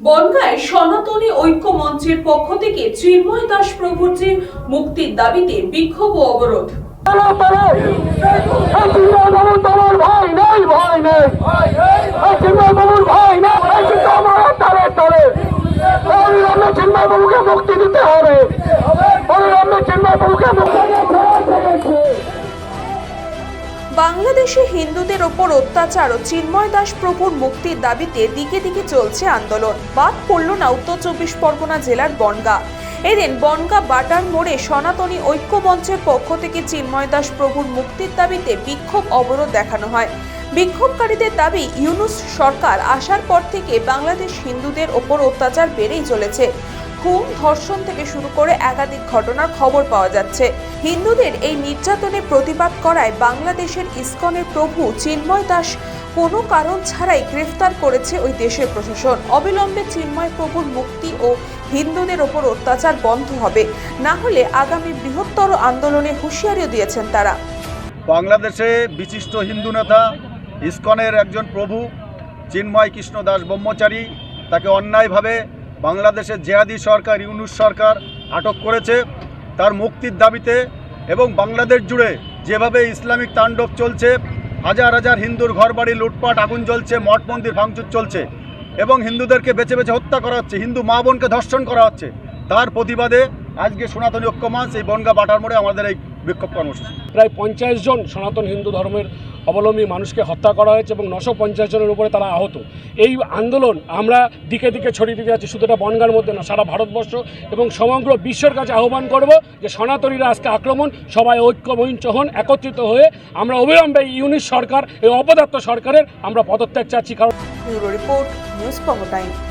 বনগাঁয় সনাতনী ঐক্য মঞ্চের পক্ষ থেকে চিন্ময় দাস প্রভুর যে মুক্তির দাবিতে বিক্ষোভ ও অবরোধ। তারা দিতে এই চিন্ময় বাবুর তোমার বাংলাদেশে হিন্দুদের ওপর অত্যাচার ও চিন্ময় দাস প্রভুর মুক্তির দাবিতে দিকে দিকে চলছে আন্দোলন। বাদ পড়ল না উত্তর চব্বিশ পরগনা জেলার বনগা। এদিন বনগা বাটার মোড়ে সনাতনী ঐক্য মঞ্চের পক্ষ থেকে চিন্ময় দাস প্রভুর মুক্তির দাবিতে বিক্ষোভ অবরোধ দেখানো হয়। বিক্ষোভকারীদের দাবি, ইউনুস সরকার আসার পর থেকে বাংলাদেশ হিন্দুদের ওপর অত্যাচার বেড়েই চলেছে। খুন, ধর্ষণ থেকে শুরু করে একাধিক ঘটনার খবর পাওয়া যাচ্ছে। হিন্দুদের এই নির্যাতনে প্রতিবাদ করায় বাংলাদেশের ইসকনের প্রভু চিন্ময় দাস কোনো কারণ ছাড়াই গ্রেফতার করেছে ওই দেশের প্রশাসন। অবিলম্বে চিন্ময় প্রভুর মুক্তি ও হিন্দুদের ওপর অত্যাচার বন্ধ হবে। না হলে আগামী বৃহত্তর আন্দোলনে হুঁশিয়ারিও দিয়েছেন তারা। বাংলাদেশে বিশিষ্ট হিন্দু নেতা, ইসকনের একজন প্রভু, চিন্ময় কৃষ্ণ দাস ব্রহ্মচারী, তাকে অন্যায়ভাবে বাংলাদেশের জেহাদি সরকার, ইউনুস সরকার আটক করেছে। তার মুক্তির দাবিতে এবং বাংলাদেশ জুড়ে যেভাবে ইসলামিক তাণ্ডব চলছে, হাজার হাজার হিন্দুর ঘরবাড়ি, লুটপাট, আগুন জ্বলছে, মঠ মন্দির ভাঙচুর চলছে এবং হিন্দুদেরকে বেছে বেছে হত্যা করা হচ্ছে, হিন্দু মা বোনকে ধর্ষণ করা হচ্ছে। তার প্রতিবাদে আজকে সনাতনী ঐক্যমাস এই বনগা বাটার মোড়ে আমাদের এই বিক্ষোভ কর্মসূচি। প্রায় পঞ্চাশ জন সনাতন হিন্দু ধর্মের অবলম্বী মানুষকে হত্যা করা হয়েছে এবং নশো পঞ্চাশ জনের উপরে তারা আহত। এই আন্দোলন আমরা দিকে দিকে ছড়িয়ে দিতে যাচ্ছি শুধু এটা বনগার মধ্যে না সারা ভারতবর্ষ এবং সমগ্র বিশ্বের কাছে আহ্বান করব যে সনাতনীরা আজকে আক্রমণ সবাই ঐক্যমঞ্চ হন একত্রিত হয়ে আমরা অবিলম্বে ইউনিশ সরকার এই অপদার্থ সরকারের আমরা পদত্যাগ চাচ্ছি কারণ রিপোর্ট নিউজ টাইম